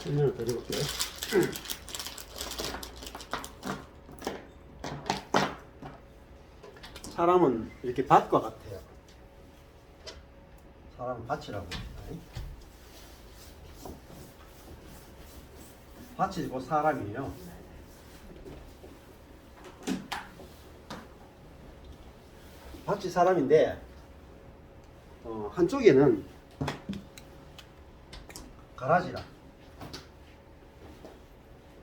설명을 드려볼게요. 사람은 이렇게 밭과 같아요. 사람은 밭이라고. 밭이 곧 사람이에요. 밭이 사람인데 어, 한쪽에는 가라지라.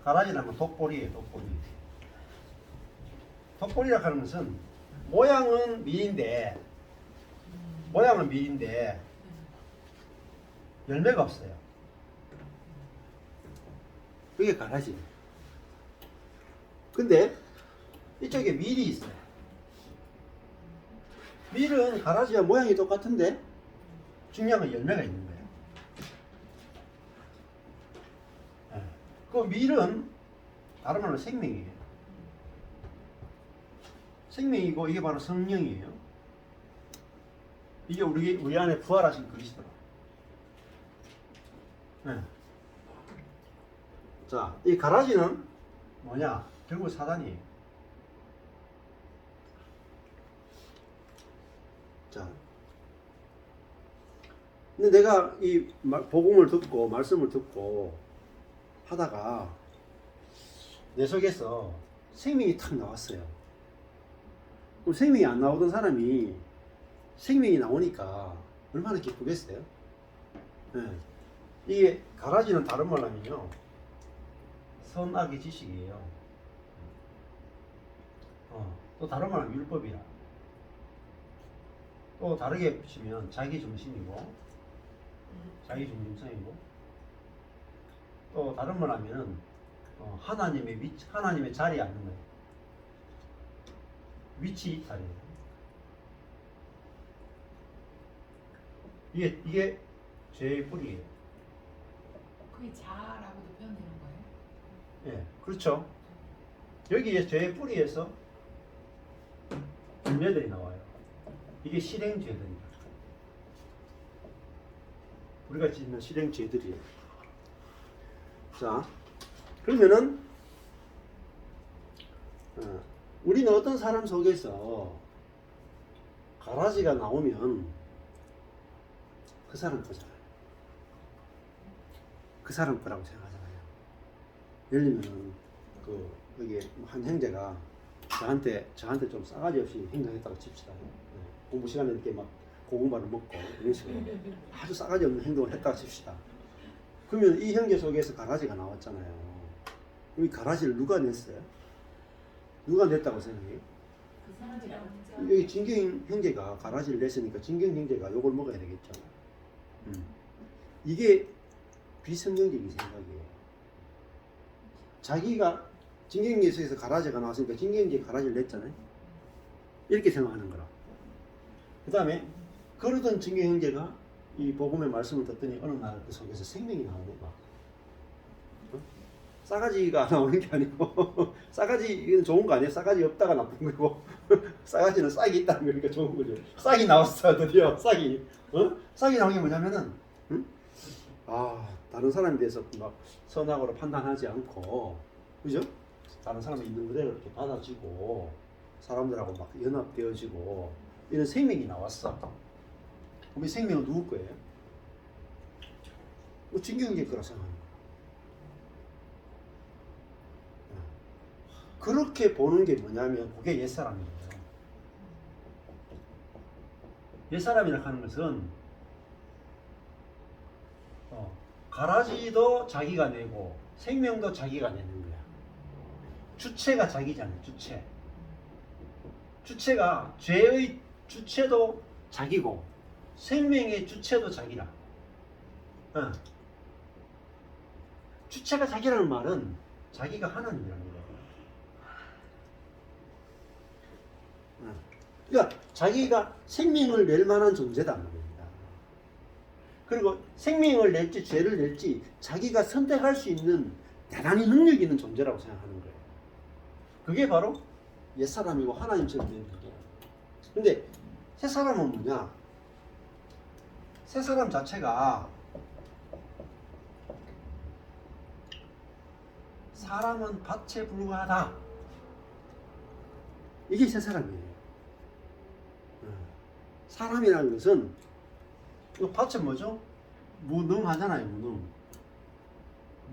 가라지라면 독보리예요, 독보리. 독보리라 하는 것은 모양은 밀인데 모양은 밀인데 열매가 없어요. 그게 가라지. 근데 이쪽에 밀이 있어요. 밀은 가라지와 모양이 똑같은데 중요한 건 열매가 있는 거예요. 예. 그 밀은 다른 말로 생명이에요. 생명이고 이게 바로 성령이에요. 이게 우리 우리 안에 부활하신 그리스도. 예. 자, 이 가라지는 뭐냐? 결국 사단이에요. 자, 근데 내가 이 말- 복음을 듣고 말씀을 듣고 하다가 내 속에서 생명이 탁 나왔어요. 그럼 생명이 안 나오던 사람이 생명이 나오니까 얼마나 기쁘겠어요? 예. 이게 가라지는 다른 말로 하면요. 선악의 지식이에요. 어, 또 다른 말은 율법이야. 또 다르게 붙이면 자기 중심이고, 자기 중심성이고, 또 다른 말 하면은 어, 하나님의 위치, 하나님의 자리에 앉는 거예요. 위치 이탈이에요. 이게 이게 죄의 뿌리예요. 그게 자아라고도 표현되는 거예요? 예, 그렇죠. 여기에 죄의 뿌리에서 열매들이 나와요. 이게 실행죄들입니다. 우리가 짓는 실행죄들이에요. 자, 그러면은 어, 우리는 어떤 사람 속에서 가라지가 나오면 그 사람 거잖아요. 그 사람 거라고 생각하잖아요. 예를 들면 그 여기 한 형제가 저한테 저한테 좀 싸가지 없이 행동했다고 칩시다. 네, 공부 시간에 이렇게 막 고구마를 먹고 이런 식으로 아주 싸가지 없는 행동을 했다고 칩시다. 그러면 이 형제 속에서 가라지가 나왔잖아요. 그럼 이 가라지를 누가 냈어요? 누가 냈다고 생각해요? 그 여기 진경 형제가 가라지를 냈으니까 진경 형제가 요걸 먹어야 되겠죠. 음. 이게 비성경적인 생각이에요. 자기가 진경에서 가라지가 나왔으니까 진경제 가라지를 냈잖아요. 이렇게 생각하는 거라. 그 다음에 그러던 진경 형제가 이 복음의 말씀을 듣더니 어느 날 그 속에서 생명이 나오는 거야. 어? 싸가지가 나오는 게 아니고 싸가지 이건 좋은 거 아니에요? 싸가지 없다가 나쁜 거고 싸가지는 싹이 있다는 거니까 좋은 거죠. 싹이 나왔어 드디어 싹이 어? 싹이 나온 게 뭐냐면은 응? 아 다른 사람에 대해서 막 선악으로 판단하지 않고 그죠? 다른 사람이 있는 그대로 이렇게 받아주고 사람들하고 막 연합되어지고 이런 생명이 나왔어. 이 생명은 누구 거예요? 뭐 진경제 거라 생각하는 거야. 그렇게 보는 게 뭐냐면 그게 옛사람이에요. 옛사람이라 하는 것은 어, 가라지도 자기가 내고 생명도 자기가 내는 거야. 주체가 자기잖아요. 주체. 주체가 죄의 주체도 자기고 생명의 주체도 자기라. 어. 주체가 자기라는 말은 자기가 하나님이라는 거예요. 어. 그러니까 자기가 생명을 낼 만한 존재다. 그리고 생명을 낼지 죄를 낼지 자기가 선택할 수 있는 대단히 능력 있는 존재라고 생각하는 거예요. 그게 바로 옛 사람이고 하나님처럼 되는 거예요. 근데 새 사람은 뭐냐? 새사람 자체가 사람은 밭에 불과하다. 이게 세 사람이에요. 어. 사람이라는 것은 이 밭은 뭐죠? 무능하잖아요, 무능.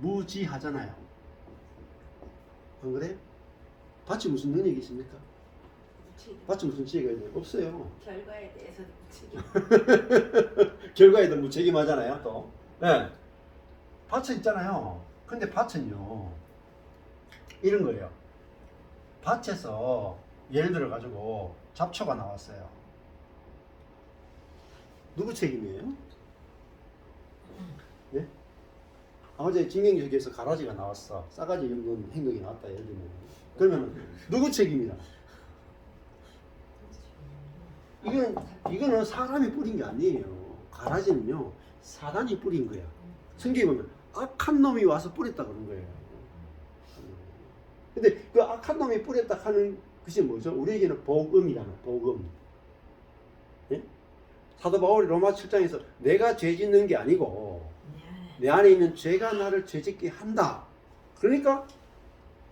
무지하잖아요. 안 그래? 밭이 무슨 능력이 있습니까? 무슨 지혜가 있나요? 없어요. 결과에 대해서도 무책임. 결과에도 무책임하잖아요, 또. 네. 밭은 있잖아요. 근데 밭은요, 이런 거예요. 밭에서 예를 들어 가지고 잡초가 나왔어요. 누구 책임이에요? 네? 어제 진경역에서 가라지가 나왔어. 싸가지 없는 행동이 나왔다, 예를 들면. 그러면 누구 책임이야? 이건 이거는 사람이 뿌린 게 아니에요. 가라지는요 사단이 뿌린 거야. 성경에 보면 악한 놈이 와서 뿌렸다 그런 거예요. 근데 그 악한 놈이 뿌렸다 하는 것이 뭐죠? 우리에게는 복음이잖아. 복음. 예? 사도 바울이 로마 7장에서 내가 죄 짓는 게 아니고 내 안에 있는 죄가 나를 죄 짓게 한다. 그러니까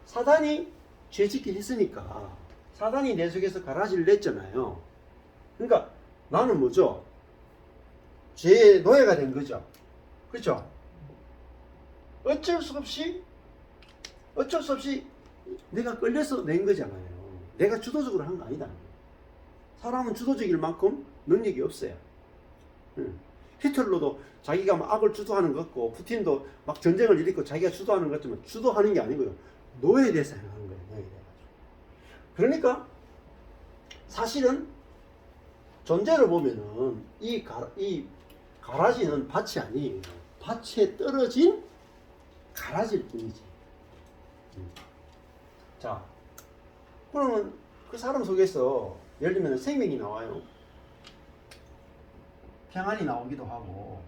사단이 죄 짓게 했으니까 사단이 내 속에서 가라지를 냈잖아요. 그러니까 나는 뭐죠? 죄의 노예가 된 거죠. 그렇죠? 어쩔 수 없이 어쩔 수 없이 내가 끌려서 낸 거잖아요. 내가 주도적으로 한 거 아니다. 사람은 주도적일 만큼 능력이 없어요. 응. 히틀러도 자기가 막 악을 주도하는 것 같고 푸틴도 막 전쟁을 일으키고 자기가 주도하는 것 같지만 주도하는 게 아니고요. 노예돼서 행하는 거예요. 노예돼가지고. 그러니까 사실은 존재를 보면은 이, 가, 이 가라지는 밭이 아니에요. 밭에 떨어진 가라지일 뿐이지. 음. 자, 그러면 그 사람 속에서 예를 들면 생명이 나와요. 평안이 나오기도 하고,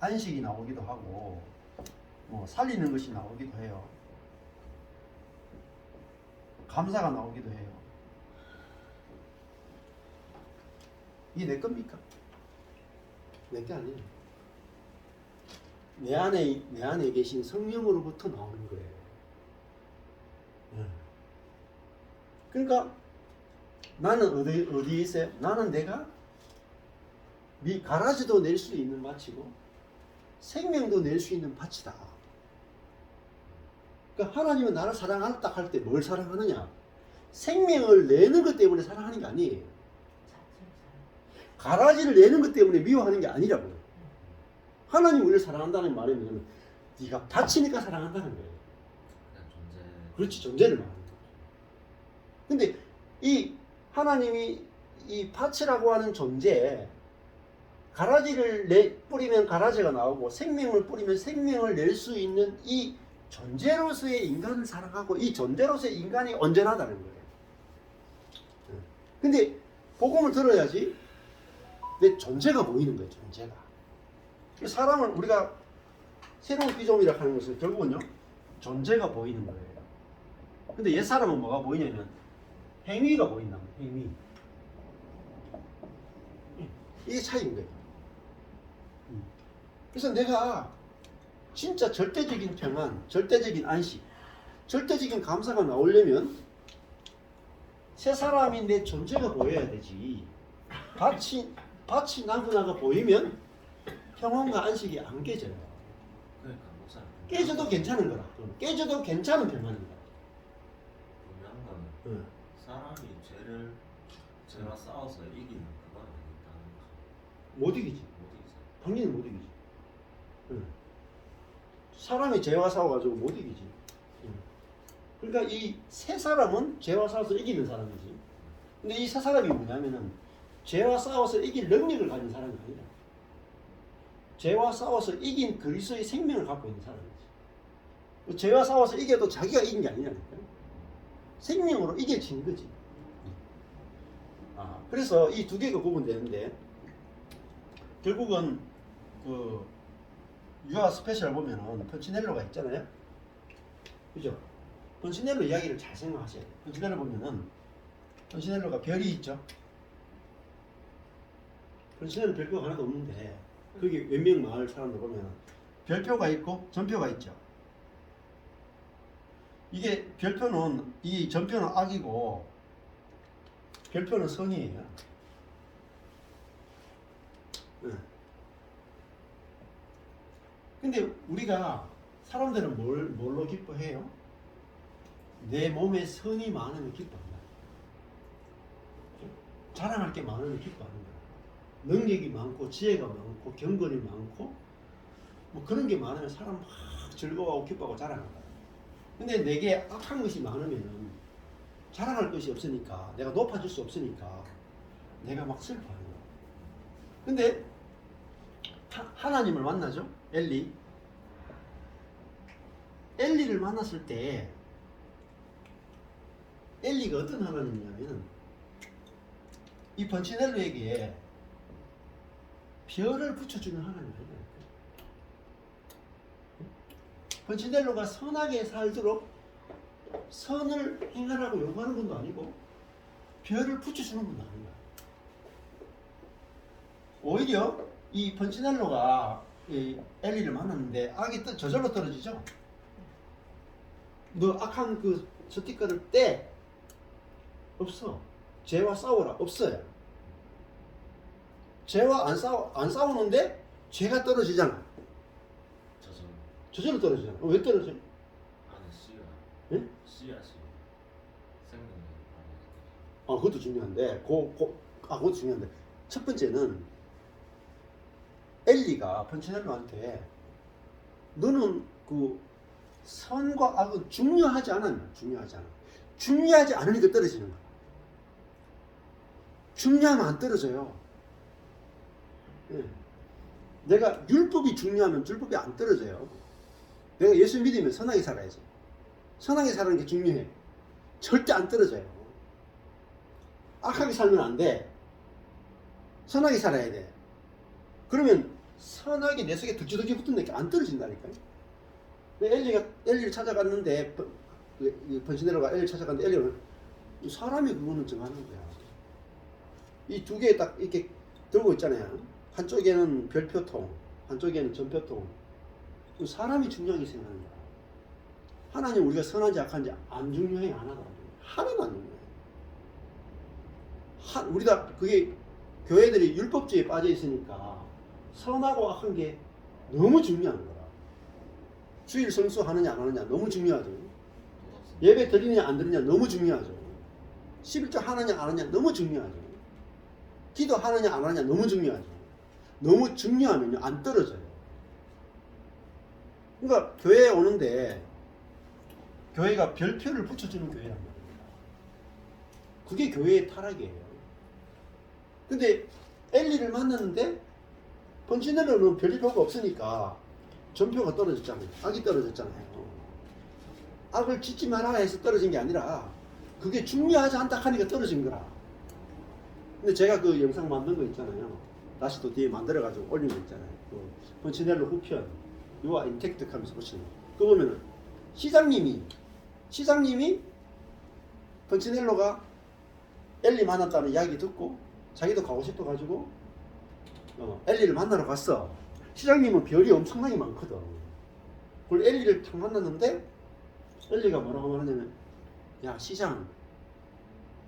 안식이 나오기도 하고, 뭐 살리는 것이 나오기도 해요. 감사가 나오기도 해요. 이게 내 겁니까? 내 게 아니에요. 내 안에 내 안에 계신 성령으로부터 나오는 거예요. 예. 그러니까 나는 어디 어디에 있어요? 나는 내가 미 가라지도 낼 수 있는 밭이고 생명도 낼 수 있는 밭이다. 그러니까 하나님은 나를 사랑한다 할 때 뭘 사랑하느냐? 생명을 내는 것 때문에 사랑하는 게 아니에요. 가라지를 내는 것 때문에 미워하는 게 아니라고요. 하나님 우리를 사랑한다는 말이 뭐냐면 네가 바치니까 사랑한다는 거예요. 존재. 그렇지 존재를 말하는 거죠. 근데 이 하나님이 이 밭이라고 하는 존재 가라지를 내 뿌리면 가라지가 나오고 생명을 뿌리면 생명을 낼 수 있는 이 존재로서의 인간을 사랑하고 이 존재로서의 인간이 온전하다는 거예요. 응. 근데 복음을 들어야지 내 존재가 보이는 거예요. 존재가. 사람을 우리가 새로운 비조미라 하는 것은 결국은요 존재가 보이는 거예요. 근데 옛 사람은 뭐가 보이냐면 행위가 보인다. 행위. 이게 차이인 거예요. 음. 그래서 내가 진짜 절대적인 평안, 절대적인 안식, 절대적인 감사가 나오려면 새 사람인 내 존재가 보여야 되지. 밭이 밭이 나그나가 보이면 평안과 안식이 안 깨져요. 그러니까. 깨져도 괜찮은 거라. 깨져도 괜찮은 거야. 분명한 거는 응. 사람이 죄를 죄와 싸워서 이기는 그건 아니다는 거죠. 못 이기지. 못 이기죠. 당연히 못 이기지. 응. 사람이 죄와 싸워가지고 못 이기지. 응. 그러니까 이 세 사람은 죄와 싸워서 이기는 사람이지. 근데 이 세 사람이 뭐냐면은 죄와 싸워서 이길 능력을 가진 사람이 아니라 죄와 싸워서 이긴 그리스도의 생명을 갖고 있는 사람이지. 죄와 싸워서 이겨도 자기가 이긴 게 아니라니까. 생명으로 이겨진 거지. 아, 그래서 이 두 개가 구분되는데 결국은 그 유아 스페셜 보면은 펀치넬로가 있잖아요. 그죠? 펀치넬로 이야기를 잘 생각하셔야 돼요. 펀치넬로 보면은 펀치넬로가 별이 있죠. 펀치넬로 별표가 하나도 없는데 거기 웬명 마을 사람들 보면은 별표가 있고 전표가 있죠. 이게 별표는 이 전표는 악이고 별표는 선이에요. 네. 근데 우리가 사람들은 뭘 뭘로 기뻐해요? 내 몸에 선이 많으면 기뻐한다. 자랑할 게 많으면 거야. 능력이 많고 지혜가 많고 경건이 많고 뭐 그런 게 많으면 사람 막 즐거워하고 기뻐하고 자랑한다. 근데 내게 악한 것이 많으면은 자랑할 것이 없으니까 내가 높아질 수 없으니까 내가 막 슬퍼하는 거야. 근데 하, 하나님을 만나죠? 엘리. 엘리를 만났을 때 엘리가 어떤 하나님이냐면 이 번치넬로에게 별을 붙여주는 하나님이에요. 번치넬로가 선하게 살도록 선을 행하라고 요구하는 분도 아니고 별을 붙여주는 분도 아닌 거야. 오히려 이 번치넬로가 이 엘리를 만났는데 악이 떠- 저절로 떨어지죠. 너 악한 그 스티커를 떼 없어. 죄와 싸워라 없어요. 죄와 안 싸워 안 싸우는데 죄가 떨어지잖아. 저저 저절로 떨어지잖아. 어, 왜 떨어져? 안에 씨가 예? 씨앗이 생명이 안에 아 그것도 중요한데 고, 고, 아 그것도 중요한데 첫 번째는 엘리가 펀치넬로한테 너는 그 선과 악은 중요하지 않았냐 중요하지 않아 중요하지 않으니까 떨어지는 거야 중요하면 안 떨어져요 예. 내가 율법이 중요하면 율법이 안 떨어져요 내가 예수 믿으면 선하게 살아야지 선하게 사는 게 중요해 절대 안 떨어져요 악하게 살면 안 돼. 선하게 살아야 돼. 그러면 선하게 내 속에 득지득지 붙는데 안 떨어진다니까요. 엘리가 엘리를 찾아갔는데 번- 그- 이 번시네로가 엘리를 찾아갔는데 엘리는 이 사람이 그거는 정하는 거야. 이 두 개 딱 이렇게 들고 있잖아요. 한쪽에는 별표통, 한쪽에는 전표통. 그 사람이 중요하게 생각하는 거야. 하나님 우리가 선한지 악한지 안 중요해 안 하더라고요. 하나도 안 중요해. 한 우리가 그게 교회들이 율법주의에 빠져 있으니까 선하고 악한 게 너무 중요한 거라. 주일 성수하느냐 안 하느냐 너무 중요하죠. 예배 드리느냐 안 드리느냐 너무 중요하죠. 11조 하느냐 안 하느냐 너무 중요하죠. 기도하느냐 안 하느냐 너무 중요하죠. 너무 중요하면요 안 떨어져요. 그러니까 교회에 오는데 교회가 별표를 붙여주는 교회란 말입니다. 그게 교회의 타락이에요. 근데 엘리를 만났는데 번치넬로는 별표가 없으니까 전표가 떨어졌잖아요. 악이 떨어졌잖아요. 악을 짓지 마라 해서 떨어진 게 아니라 그게 중요하지 않다 하니까 떨어진 거라. 근데 제가 그 영상 만든 거 있잖아요. 다시 또 뒤에 만들어가지고 올린 거 있잖아요. 그 번치넬로 후편, 요와 인텍트 하면서 보시는 거. 그거 보면은 시장님이, 시장님이 번치넬로가 엘리 만났다는 이야기 듣고 자기도 가고 싶어가지고 어, 엘리를 만나러 갔어. 시장님은 별이 엄청나게 많거든. 그걸 엘리를 탁 만났는데 엘리가 뭐라고 말하냐면 야 시장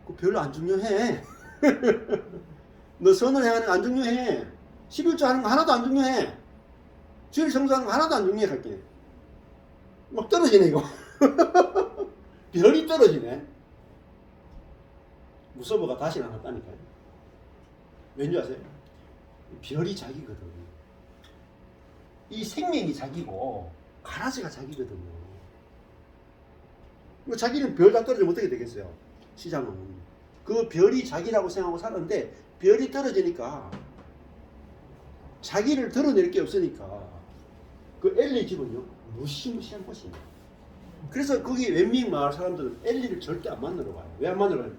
그 별로 안 중요해. 너 선을 행하는 거 안 중요해. 11조 하는 거 하나도 안 중요해. 주일 성수하는 거 하나도 안 중요해 갈게. 막 떨어지네 이거. 별이 떨어지네. 무서버가 다시 나갔다니까요. 왠지 아세요? 별이 자기거든. 이 생명이 자기고 가라지가 자기거든요. 뭐 자기는 별 다 떨어지면 어떻게 되겠어요? 시장은. 그 별이 자기라고 생각하고 살았는데 별이 떨어지니까 자기를 드러낼 게 없으니까 그 엘리 집은요 무시무시한 곳이에요. 그래서 거기 웬밍 마을 사람들은 엘리를 절대 안 만나러 가요. 왜 안 만나러 가요?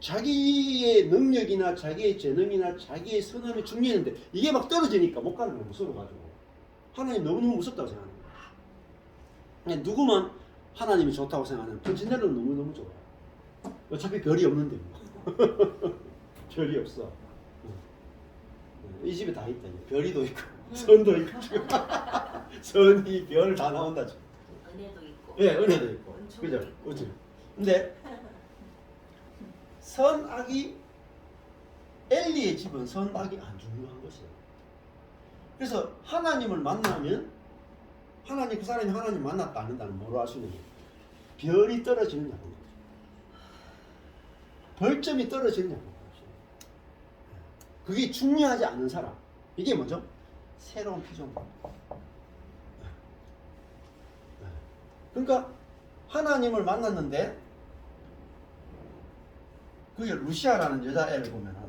자기의 능력이나 자기의 재능이나 자기의 선함이 중요했는데 이게 막 떨어지니까 못 가는 거예요. 무서워가지고. 하나님 너무너무 무섭다고 생각하는 거예요. 누구만 하나님이 좋다고 생각하는 전진대로는 너무너무 좋아요. 어차피 별이 없는데 뭐. 별이 없어. 이 집에 다 있다. 이제. 별이도 있고 선도 있고 선이 별 다 나온다. 지금. 은혜도 있고 예, 은혜도 있고. 그죠? 그죠? 근데 선악이 엘리의 집은 선악이 안 중요한 것이에요. 그래서 하나님을 만나면 하나님 그 사람이 하나님 만났다 안 한다는 뭐로 알수 있는 거예요? 별이 떨어지느냐고 벌점이 떨어지느냐고 그게 중요하지 않은 사람 이게 뭐죠? 새로운 피조물 그러니까 하나님을 만났는데 그게 루시아라는 여자애를 보면은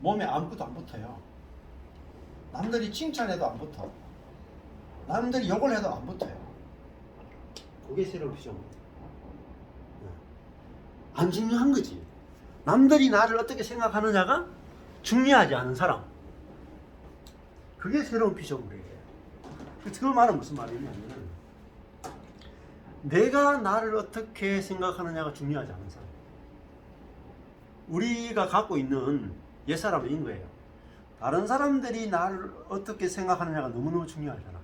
몸에 아무것도 안 붙어요. 남들이 칭찬해도 안 붙어. 남들이 욕을 해도 안 붙어요. 그게 새로운 피조물. 안 중요한 거지. 남들이 나를 어떻게 생각하느냐가 중요하지 않은 사람. 그게 새로운 피조물이에요. 그 말은 무슨 말이냐면 내가 나를 어떻게 생각하느냐가 중요하지 않은 사람. 우리가 갖고 있는 옛사람은 인 거예요. 다른 사람들이 나를 어떻게 생각하느냐가 너무너무 중요하잖아.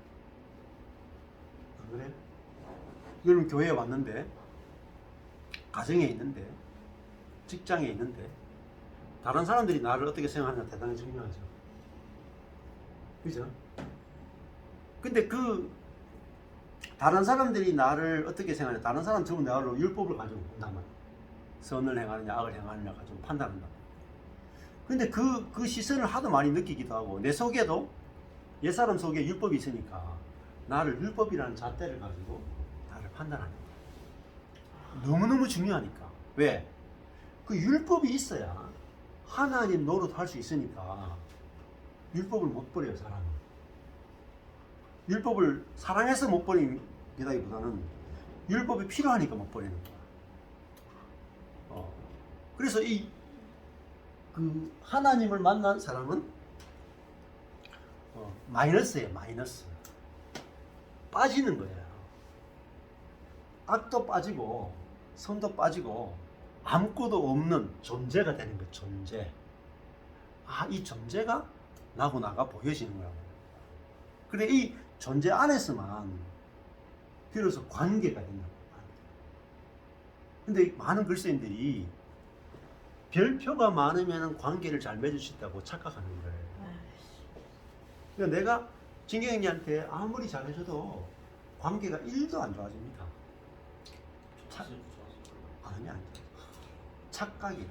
안 그래? 여러분 교회에 왔는데, 가정에 있는데, 직장에 있는데, 다른 사람들이 나를 어떻게 생각하느냐 대단히 중요하죠. 그죠? 근데 그 다른 사람들이 나를 어떻게 생각하냐 다른 사람 전부 나로 율법을 가지고 말이야 선을 행하느냐 악을 행하느냐 가지고 판단한다 근데 그, 그 시선을 하도 많이 느끼기도 하고 내 속에도 옛사람 속에 율법이 있으니까 나를 율법이라는 잣대를 가지고 나를 판단하는 거야 너무너무 중요하니까 왜? 그 율법이 있어야 하나님 노릇할 수 있으니까 율법을 못 버려요 사람은 율법을 사랑해서 못 버리기보다는 율법이 필요하니까 못 버리는 거야. 어. 그래서 이 그 하나님을 만난 사람은 어, 마이너스예요, 마이너스. 빠지는 거예요. 악도 빠지고 선도 빠지고 아무것도 없는 존재가 되는 거예요, 존재. 아, 이 존재가 나고 나가 보여지는 거라고. 그래 이 존재 안에서만 비로소 관계가 된다고. 근데 많은 글쎄인들이 별표가 많으면 관계를 잘 맺을 수 있다고 착각하는 거예요. 그러니까 내가 진경이한테 아무리 잘해줘도 관계가 1도 안 좋아집니다. 좋았어. 아니, 아니. 착각이라.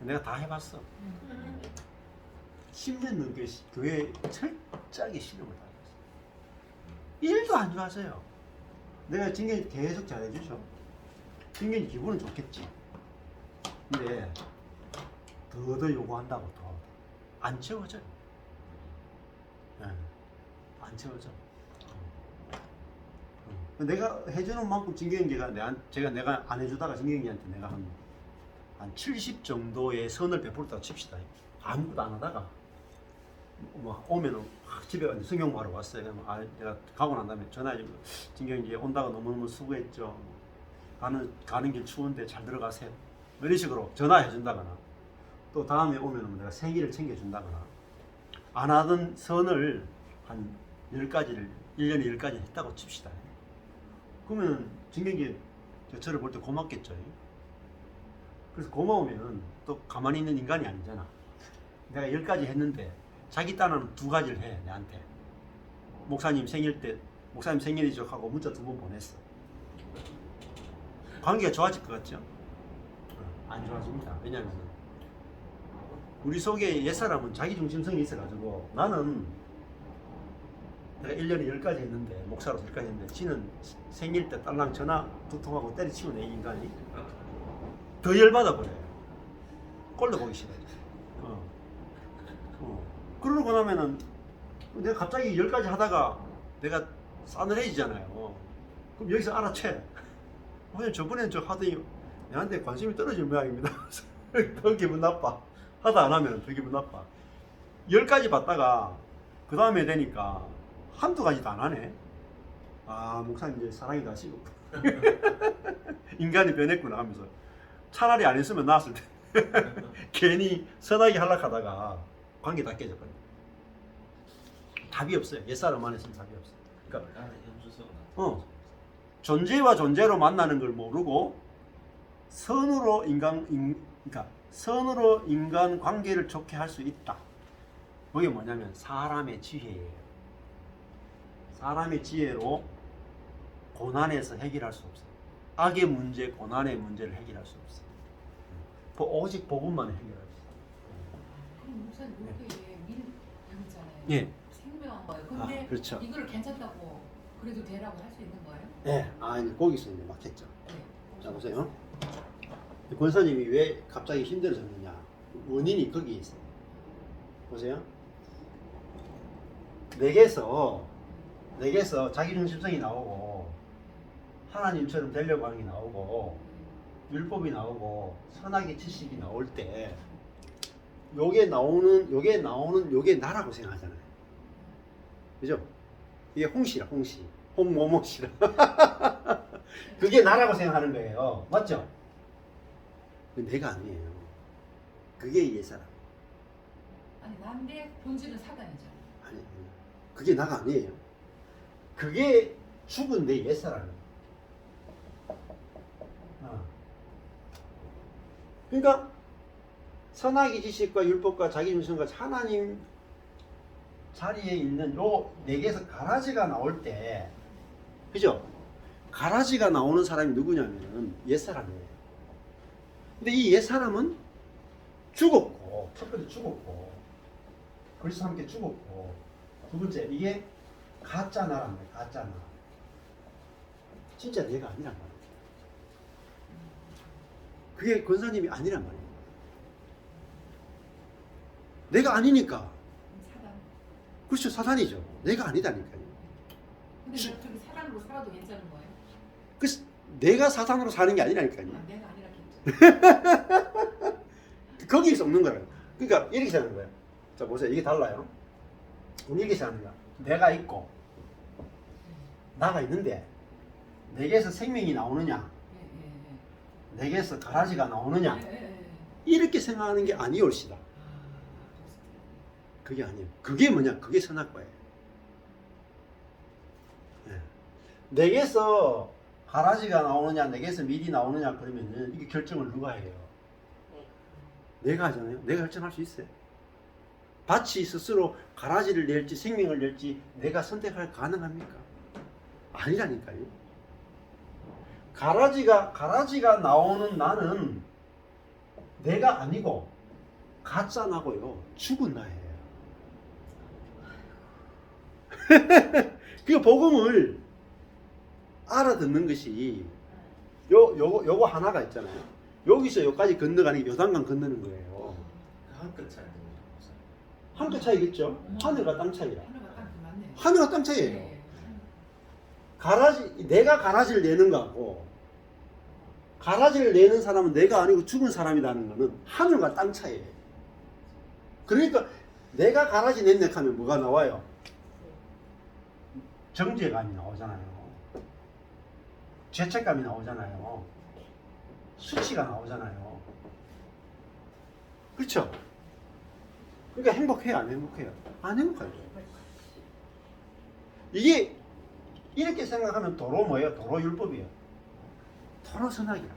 내가 다 해봤어. 10년 넘게 시- 교회 철저하게 실험을 다 해봤어. 1도 안 좋아져요. 내가 진경이 계속 잘해주죠. 진경이 기분은 좋겠지. 근데 더더 요구한다고 더 안 채워져요. 예. 안 채워져. 어. 내가 해주는 만큼 진경이가 내가 제가 내가 안 해주다가 진경이한테 내가 한 한 70 정도의 선을 베풀었다고 칩시다. 아무것도 안 하다가 뭐 오면은 막 집에 보러 왔어요. 그러면 아 내가 가고 난 다음에 전화해 진경이 이제 온다고 너무너무 수고했죠. 가는 가는 길 추운데 잘 들어가세요. 뭐 이런 식으로 전화해 준다거나 또 다음에 오면은 내가 생일을 챙겨 준다거나 안 하던 선을 한 10가지를 1년에 10가지 했다고 칩시다. 그러면 진경이 저를 볼 때 고맙겠죠. 그래서 고마우면 또 가만히 있는 인간이 아니잖아. 내가 열 가지 했는데 자기 딴은 두 가지를 해 내한테. 목사님 생일 때 목사님 생일이죠 하고 문자 두 번 보냈어. 관계가 좋아질 것 같죠? 어, 안 좋아집니다. 왜냐하면 우리 속에 옛사람은 자기 중심성이 있어가지고 나는 내가 1년에 10가지 했는데 목사로서 10가지 했는데 지는 생일 때 딸랑 전화 두 통하고 때려치고 내 인간이 더 열받아 버려요. 꼴도 보기 싫어. 어. 어. 그러고 나면은 내가 갑자기 열 가지 하다가 내가 싸늘해지잖아요. 그럼 여기서 알아채. 아니 저번엔 저 하더니 내한테 관심이 떨어질 모양입니다. 더 기분 나빠. 하다 안 하면 더 기분 나빠. 열 가지 받다가 그 다음에 되니까 한두 가지도 안 하네. 아 목사님 이제 사랑이 다시고 인간이 변했구나 하면서 차라리 안 했으면 나았을 때 괜히 선하게 하락하다가 관계 다 깨져버려. 답이 없어요. 옛사람 안 했으면 답이 없어. 그러니까 나는 현주성 어. 존재와 존재로 만나는 걸 모르고 선으로 인간 인, 그러니까 선으로 인간 관계를 좋게 할 수 있다. 그게 뭐냐면 사람의 지혜예요. 사람의 지혜로 고난에서 해결할 수 없어요. 악의 문제, 고난의 문제를 해결할 수 없어요. 보- 오직 복음만 해결할 수 있어요. 목사님 그렇게 민감잖아요. 예. 생명 거예요. 근데 아, 그렇죠. 이걸 괜찮다고 그래도 되라고 할 수 있는 거예요? 예. 아, 이제 거기서 이제 막혔죠. 네. 자 보세요. 권사님이 왜 갑자기 힘들어졌느냐? 원인이 거기에 있어요. 보세요. 내게서 내게서 자기 중심성이 나오고 하나님처럼 되려고 하는 게 나오고 율법이 나오고 선악의 지식이 나올 때 요게 나오는 요게 나오는 요게 나라고 생각하잖아요. 그죠? 이게 홍시라 홍시 홍모모시라 그게 나라고 생각하는 거예요. 맞죠? 내가 아니에요. 그게 옛사람. 아니 난데 본질은. 아니, 아니. 그게 나가 아니에요. 그게 죽은 내 옛사람이에요. 어. 그러니까 선악의 지식과 율법과 자기 중심과 하나님 자리에 있는 요 내게서 가라지가 나올 때 그죠? 가라지가 나오는 사람이 누구냐면은 옛사람이에요. 근데 이 옛사람은 죽었고 첫 번째 죽었고 그리스도 함께 죽었고 두 번째 이게 가짜 말이에요. 가짜 나. 진짜 내가 아니란 말이에요. 그게 권사님이 아니란 말이에요. 내가 아니니까 사단. 그렇죠 사단이죠. 내가 아니다니까요. 근데 내가 그렇게 사단으로 살아도 괜찮은 거예요? 그 내가 사단으로 사는 게 아니라니까요. 아, 내가 아니라 괜찮아. 거기에서 없는 거예요. 그러니까 이렇게 생각하는 거예요. 자 보세요. 이게 달라요. 우리 이렇게 생각하는 거야. 내가 있고 나가 있는데 내게서 생명이 나오느냐. 내게서 가라지가 나오느냐 예, 예, 예. 이렇게 생각하는 게 아니올시다. 아, 그게 아니에요. 그게 뭐냐? 그게 선악과예요. 예. 내게서 가라지가 나오느냐, 내게서 밀이 나오느냐 그러면은 이게 결정을 누가 해요? 내가 하잖아요. 내가 결정할 수 있어요. 밭이 스스로 가라지를 낼지 생명을 낼지 내가 선택할 가능합니까? 아니라니까요. 가라지가 가라지가 나오는 나는 내가 아니고 가짜 나고요. 죽은 나예요. 그 복음을 알아듣는 것이 요 요거 요거 하나가 있잖아요. 여기서 여기까지 건너가는 게 요단강 건너는 거예요. 한끗 차이 됩니다. 한끗 차이겠죠? 하늘과 땅 차이라. 하늘과 땅 차이예요. 예, 예. 가라지 내가 가라지를 내는 거하고 가라지를 내는 사람은 내가 아니고 죽은 사람이라는 거는 하늘과 땅 차이예요. 그러니까 내가 가라지 냈네 하면 뭐가 나와요? 정죄감이 나오잖아요. 죄책감이 나오잖아요. 수치가 나오잖아요. 그렇죠? 그러니까 행복해요, 안 행복해요? 안 행복해요. 이게 이렇게 생각하면 도로 뭐예요? 도로 율법이에요. 도로 선악이야.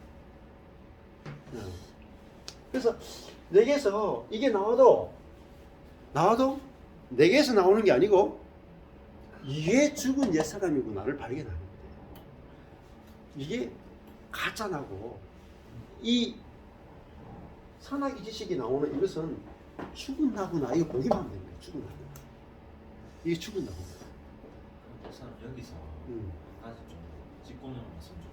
응. 그래서 내게서 이게 나와도 나와도 내게서 나오는 게 아니고 이게 죽은 옛 사람이구나를 발견하는 거예요. 이게 가짜 나고 이 선악의 지식이 나오는 이것은 죽은 나구나 이거 보기만 하면 됩니다. 죽은 나구나. 이게 죽은 나구나. 그래서 여기서 음. 한 가지 좀 짚고 넘어갔으면 좋겠는 게